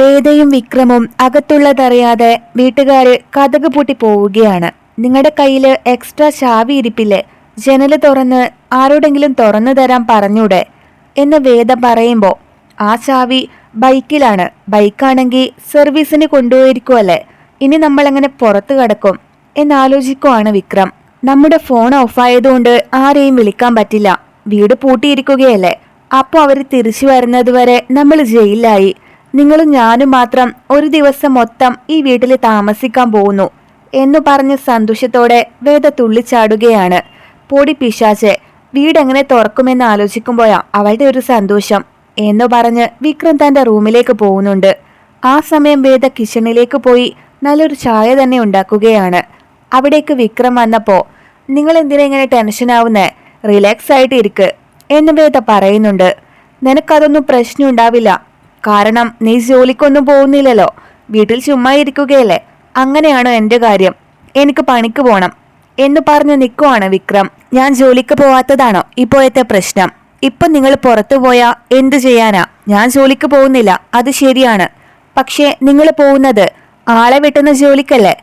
വേദയും വിക്രമും അകത്തുള്ളതറിയാതെ വീട്ടുകാര് കഥക് പൂട്ടി പോവുകയാണ്. നിങ്ങളുടെ കയ്യിൽ എക്സ്ട്രാ ചാവി ഇരിപ്പില്ലേ? ജനൽ തുറന്ന് ആരോടെങ്കിലും തുറന്നു തരാൻ പറഞ്ഞൂടെ? എന്ന് വേദ പറയുമ്പോ ആ ചാവി ബൈക്കിലാണ്. ബൈക്കാണെങ്കിൽ സർവീസിന് കൊണ്ടുപോയിരിക്കുമല്ലേ ഇനി നമ്മൾ എങ്ങനെ പുറത്തു കടക്കും? എന്നാലോചിക്കുവാണ് വിക്രം. നമ്മുടെ ഫോൺ ഓഫായതുകൊണ്ട് ആരെയും വിളിക്കാൻ പറ്റില്ല. വീട് പൂട്ടിയിരിക്കുകയല്ലേ? അപ്പോൾ അവർ തിരിച്ചു വരുന്നത് വരെ നമ്മൾ ജയിലിലായി. നിങ്ങളും ഞാനും മാത്രം ഒരു ദിവസം മൊത്തം ഈ വീട്ടിൽ താമസിക്കാൻ പോകുന്നു എന്നു പറഞ്ഞ് സന്തോഷത്തോടെ വേദ തുള്ളിച്ചാടുകയാണ്. പൊടി പിശാചെ വീടെങ്ങനെ തുറക്കുമെന്ന് ആലോചിക്കുമ്പോഴാ അവളുടെ ഒരു സന്തോഷം എന്നു പറഞ്ഞ് വിക്രം തന്റെ റൂമിലേക്ക് പോകുന്നുണ്ട്. ആ സമയം വേദ കിച്ചണിലേക്ക് പോയി നല്ലൊരു ചായ തന്നെ ഉണ്ടാക്കുകയാണ്. അവിടേക്ക് വിക്രം വന്നപ്പോൾ നിങ്ങൾ എന്തിനാ ഇങ്ങനെ ടെൻഷൻ ആവുന്നേ? റിലാക്സ് ആയിട്ട് ഇരിക്ക് എന്ന് വേദ പറയുന്നുണ്ട്. നിനക്കതൊന്നും പ്രശ്നം ഉണ്ടാവില്ല കാരണം നീ ജോലിക്കൊന്നും പോകുന്നില്ലല്ലോ. വീട്ടിൽ ചുമ്മാ ഇരിക്കുകയല്ലേ? അങ്ങനെയാണോ എന്റെ കാര്യം? എനിക്ക് പണിക്ക് പോണം. എന്ന് പറഞ്ഞു നിൽക്കുവാണ് വിക്രം. ഞാൻ ജോലിക്ക് പോവാത്തതാണോ ഇപ്പോഴത്തെ പ്രശ്നം? ഇപ്പൊ നിങ്ങൾ പുറത്തു പോയാ എന്തു ചെയ്യാനാ? ഞാൻ ജോലിക്ക് പോകുന്നില്ല അത് ശരിയാണ്. പക്ഷേ നിങ്ങൾ പോകുന്നത് ആളെ വെട്ടുന്ന ജോലിക്കല്ലേ?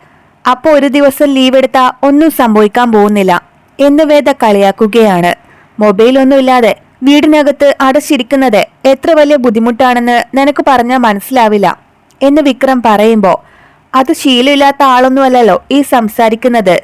അപ്പോൾ ഒരു ദിവസം ലീവ് എടുത്താൽ ഒന്നും സംഭവിക്കാൻ പോകുന്നില്ല. എന്ന് വേദ കളിയാക്കുകയാണ്. മൊബൈൽ ഒന്നുമില്ലാതെ വീടിനകത്ത് അടച്ചിരിക്കുന്നത് എത്ര വലിയ ബുദ്ധിമുട്ടാണെന്ന് നിനക്ക് പറഞ്ഞാൽ മനസ്സിലാവില്ല എന്ന് വിക്രം പറയുമ്പോൾ അത് ശീലമില്ലാത്ത ആളൊന്നുമല്ലല്ലോ ഈ സംസാരിക്കുന്നത്.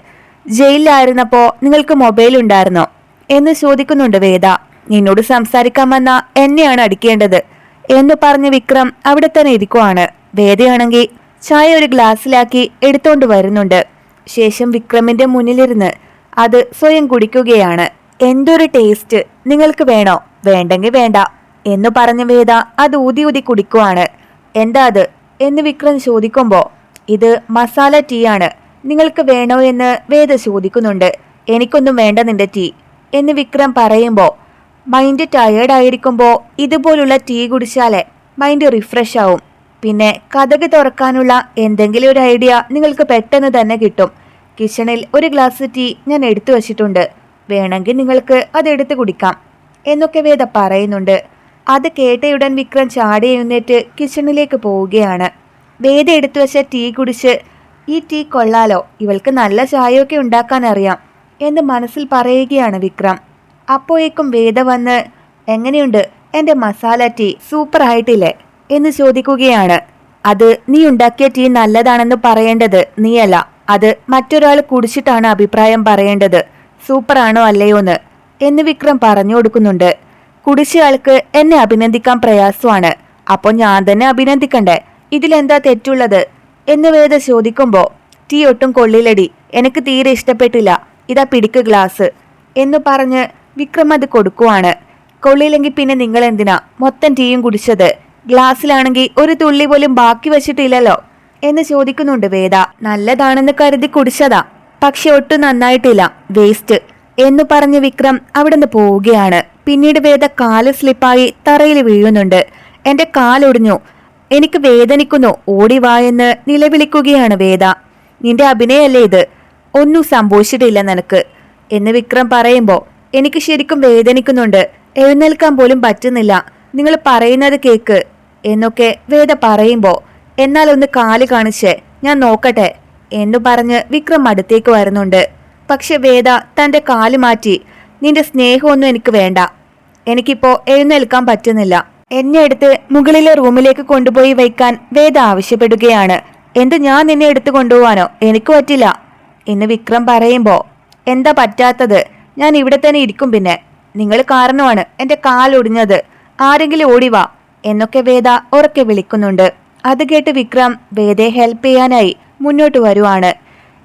ജയിലിലായിരുന്നപ്പോ നിങ്ങൾക്ക് മൊബൈൽ ഉണ്ടായിരുന്നോ? എന്ന് ചോദിക്കുന്നുണ്ട് വേദ. നിന്നോട് സംസാരിക്കാൻ വന്ന എന്നെയാണ് അടിക്കേണ്ടത് എന്ന് പറഞ്ഞ് വിക്രം അവിടെ തന്നെ ഇരിക്കുവാണ്. വേദയാണെങ്കിൽ ചായ ഒരു ഗ്ലാസ്സിലാക്കി എടുത്തോണ്ട് വരുന്നുണ്ട്. ശേഷം വിക്രമിന്റെ മുന്നിലിരുന്ന് അത് സ്വയം കുടിക്കുകയാണ്. എന്തൊരു ടേസ്റ്റ് നിങ്ങൾക്ക് വേണോ? വേണ്ടെങ്കിൽ വേണ്ട. എന്ന് പറഞ്ഞ വേദ അത് ഊതി ഊതി കുടിക്കുവാണ്. എന്താ അത്? എന്ന് വിക്രം ചോദിക്കുമ്പോൾ ഇത് മസാല ടീ ആണ്. നിങ്ങൾക്ക് വേണോ എന്ന് വേദ ചോദിക്കുന്നുണ്ട്. എനിക്കൊന്നും വേണ്ട നിന്റെ ടീ എന്ന് വിക്രം പറയുമ്പോൾ മൈൻഡ് ടയേർഡ് ആയിരിക്കുമ്പോൾ ഇതുപോലുള്ള ടീ കുടിച്ചാലേ മൈൻഡ് റിഫ്രഷ് ആവും. പിന്നെ കഥക് തുറക്കാനുള്ള എന്തെങ്കിലും ഒരു ഐഡിയ നിങ്ങൾക്ക് പെട്ടെന്ന് തന്നെ കിട്ടും. കിച്ചണിൽ ഒരു ഗ്ലാസ് ടീ ഞാൻ എടുത്തു വച്ചിട്ടുണ്ട്. വേണമെങ്കിൽ നിങ്ങൾക്ക് അതെടുത്ത് കുടിക്കാം എന്നൊക്കെ വേദ പറയുന്നുണ്ട്. അത് കേട്ടയുടൻ വിക്രം ചാടി എഴുന്നേറ്റ് കിച്ചണിലേക്ക് പോവുകയാണ്. വേദ എടുത്തു വെച്ച ടീ കുടിച്ച് ഈ ടീ കൊള്ളാലോ ഇവൾക്ക് നല്ല ചായയൊക്കെ ഉണ്ടാക്കാൻ അറിയാം എന്ന് മനസ്സിൽ പറയുകയാണ് വിക്രം. അപ്പോഴേക്കും വേദ വന്ന് എങ്ങനെയുണ്ട്? എന്റെ മസാല ടീ സൂപ്പർ ആയിട്ടില്ലേ? എന്ന് ചോദിക്കുകയാണ്. അത് നീ ഉണ്ടാക്കിയ ടീ നല്ലതാണെന്ന് പറയേണ്ടത് നീയല്ല അത് മറ്റൊരാൾ കുടിച്ചിട്ടാണ് അഭിപ്രായം പറയേണ്ടത്. സൂപ്പറാണോ അല്ലയോന്ന് എന്ന് വിക്രം പറഞ്ഞു കൊടുക്കുന്നുണ്ട്. കുടിച്ചയാൾക്ക് എന്നെ അഭിനന്ദിക്കാൻ പ്രയാസമാണ്. അപ്പോൾ ഞാൻ തന്നെ അഭിനന്ദിക്കണ്ടേ? ഇതിലെന്താ തെറ്റുള്ളത്? എന്ന് വേദ ചോദിക്കുമ്പോൾ ടീ ഒട്ടും കൊള്ളിലടി എനിക്ക് തീരെ ഇഷ്ടപ്പെട്ടില്ല. ഇതാ പിടിക്ക് ഗ്ലാസ്. എന്ന് പറഞ്ഞ് വിക്രം അത് കൊടുക്കുവാണ്. കൊള്ളിയില്ലെങ്കിൽ പിന്നെ നിങ്ങൾ എന്തിനാ മൊത്തം ടീയും കുടിച്ചത്. ഗ്ലാസ്സിലാണെങ്കിൽ ഒരു തുള്ളി പോലും ബാക്കി വെച്ചിട്ടില്ലല്ലോ? എന്ന് ചോദിക്കുന്നുണ്ട് വേദ. നല്ലതാണെന്ന് കരുതി കുടിച്ചതാ. പക്ഷെ ഒട്ടും നന്നായിട്ടില്ല. വേസ്റ്റ്. എന്നു പറഞ്ഞ് വിക്രം അവിടുന്ന് പോവുകയാണ്. പിന്നീട് വേദ കാൽ സ്ലിപ്പായി തറയിൽ വീഴുന്നുണ്ട്. എന്റെ കാലൊടിഞ്ഞു എനിക്ക് വേദനിക്കുന്നു. ഓടി വാ എന്ന് നിലവിളിക്കുകയാണ് വേദ. നിന്റെ അഭിനയല്ലേ ഇത്? ഒന്നും സംഭവിച്ചിട്ടില്ല നിനക്ക്. എന്ന് വിക്രം പറയുമ്പോൾ എനിക്ക് ശരിക്കും വേദനിക്കുന്നുണ്ട്. എഴുന്നേൽക്കാൻ പോലും പറ്റുന്നില്ല. നിങ്ങൾ പറയുന്നത് കേക്ക്. എന്നൊക്കെ വേദ പറയുമ്പോൾ എന്നാൽ ഒന്ന് കാൽ കാണിച്ച്. ഞാൻ നോക്കട്ടെ. എന്നു പറഞ്ഞ് വിക്രം അടുത്തേക്ക് വരുന്നുണ്ട്. പക്ഷെ വേദ തന്റെ കാൽ മാറ്റി നിന്റെ സ്നേഹമൊന്നും എനിക്ക് വേണ്ട. എനിക്കിപ്പോ എഴുന്നേൽക്കാൻ പറ്റുന്നില്ല. എന്നെ എടുത്ത് മുകളിലെ റൂമിലേക്ക് കൊണ്ടുപോയി വയ്ക്കാൻ വേദ ആവശ്യപ്പെടുകയാണ്. എന്ത് ഞാൻ നിന്നെ എടുത്തു കൊണ്ടുപോവാനോ? എനിക്ക് പറ്റില്ല. എന്ന് വിക്രം പറയുമ്പോ എന്താ പറ്റാത്തത്? ഞാൻ ഇവിടെ തന്നെ ഇരിക്കും പിന്നെ. നിങ്ങൾ കാരണമാണ് എന്റെ കാലൊടിഞ്ഞത് ആരെങ്കിലും ഓടിവാ എന്നൊക്കെ വേദ ഉറക്കെ വിളിക്കുന്നുണ്ട്. അത് കേട്ട് വിക്രം വേദയെ ഹെൽപ്പ് ചെയ്യാനായി മുന്നോട്ട് വരുവാണ്.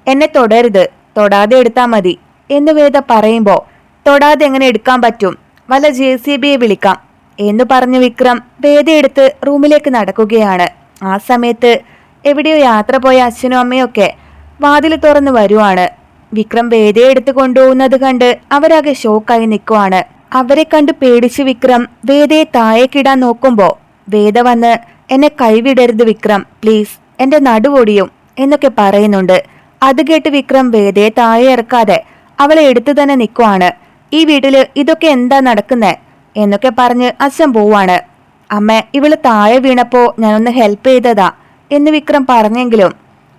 എന്നെ തൊടരുത്. തൊടാതെ എടുത്താൽ മതി. എന്ന് വേദ പറയുമ്പോൾ തൊടാതെ എങ്ങനെ എടുക്കാൻ പറ്റും? വല്ല ജെ സി ബിയെ വിളിക്കാം. എന്ന് പറഞ്ഞ് വിക്രം വേദയെടുത്ത് റൂമിലേക്ക് നടക്കുകയാണ്. ആ സമയത്ത് എവിടെയോ യാത്ര പോയ അച്ഛനും അമ്മയും ഒക്കെ വാതിൽ തുറന്ന് വരുവാണ്. വിക്രം വേദയെ എടുത്ത് കൊണ്ടുപോകുന്നത് കണ്ട് അവരാകെ ഷോക്കായി നിൽക്കുവാണ്. അവരെ കണ്ട് പേടിച്ച് വിക്രം വേദയെ താഴേക്കിടാൻ നോക്കുമ്പോൾ വേദ വന്ന് എന്നെ കൈവിടരുത് വിക്രം. പ്ലീസ് എന്റെ നടുവൊടിയും എന്നൊക്കെ പറയുന്നുണ്ട്. അത് കേട്ട് വിക്രം വേദയെ താഴെ ഇറക്കാതെ അവളെ എടുത്തു തന്നെ നിൽക്കുവാണ് ഈ വീട്ടിൽ ഇതൊക്കെ എന്താ നടക്കുന്നേ? എന്നൊക്കെ പറഞ്ഞ് അച്ഛൻ പോവാണ്. അമ്മ ഇവൾ താഴെ വീണപ്പോ ഞാനൊന്ന് ഹെൽപ്പ് ചെയ്തതാ എന്ന് വിക്രം പറഞ്ഞെങ്കിലും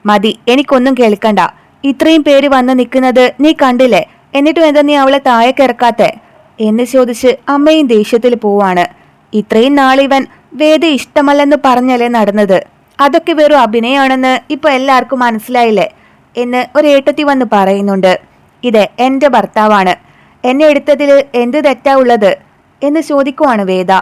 മതി എനിക്കൊന്നും കേൾക്കണ്ട. ഇത്രയും പേര് വന്ന് നിൽക്കുന്നത് നീ കണ്ടില്ലേ? എന്നിട്ടും എന്താ നീ അവളെ താഴെ കിറക്കാത്തെ എന്ന് ചോദിച്ച് അമ്മയും ദേഷ്യത്തിൽ പോവാണ്. ഇത്രയും നാളിവൻ വേദ ഇഷ്ടമല്ലെന്ന് പറഞ്ഞല്ലേ നടന്നത്? അതൊക്കെ വെറും അഭിനയമാണെന്ന് ഇപ്പൊ എല്ലാവർക്കും മനസ്സിലായില്ലേ എന്ന് ഒരു ഏട്ടത്തി വന്ന് പറയുന്നുണ്ട്. ഇത് എന്റെ ഭർത്താവാണ്. എന്നെ എടുത്തതിൽ എന്ത് തെറ്റാ ഉള്ളത് എന്ന് ചോദിക്കുവാണ് വേദ.